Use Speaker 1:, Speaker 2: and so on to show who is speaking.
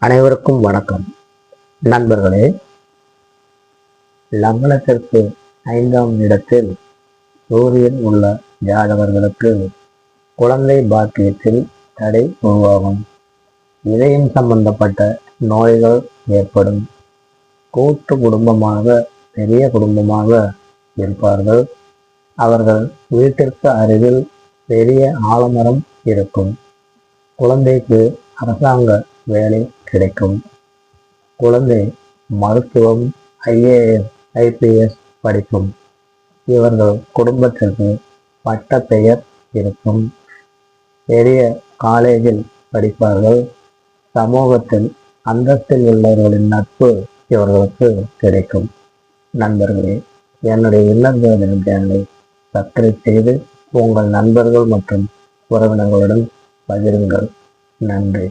Speaker 1: அனைவருக்கும் வணக்கம். நண்பர்களே லக்னத்திற்கு ஐந்தாம் இடத்தில் சூரியன் உள்ள ஜாதகர்களுக்கு குழந்தை பாக்கியத்தில் தடை உருவாகும். இதயம் சம்பந்தப்பட்ட நோய்கள் ஏற்படும். கூட்டு குடும்பமாக பெரிய குடும்பமாக இருப்பார்கள். அவர்கள் வீட்டிற்கு அருகில் பெரிய ஆலமரம் இருக்கும். குழந்தைக்கு அரசாங்க வேலை கிடைக்கும். குழந்தை மருத்துவம் ஐஏஎஸ் ஐபிஎஸ் படிக்கும். இவர்கள் குடும்பத்திற்கு பட்ட பெயர் இருக்கும். பெரிய காலேஜில் படிப்பார்கள். சமூகத்தில் அந்தஸ்தில் உள்ளவர்களின் நட்பு இவர்களுக்கு கிடைக்கும். நண்பர்களே என்னுடைய இல்லங்களின் சேனலை சப்ஸ்கிரைப் செய்து உங்கள் நண்பர்கள் மற்றும் உறவினர்களுடன் பகிருங்கள். நன்றி.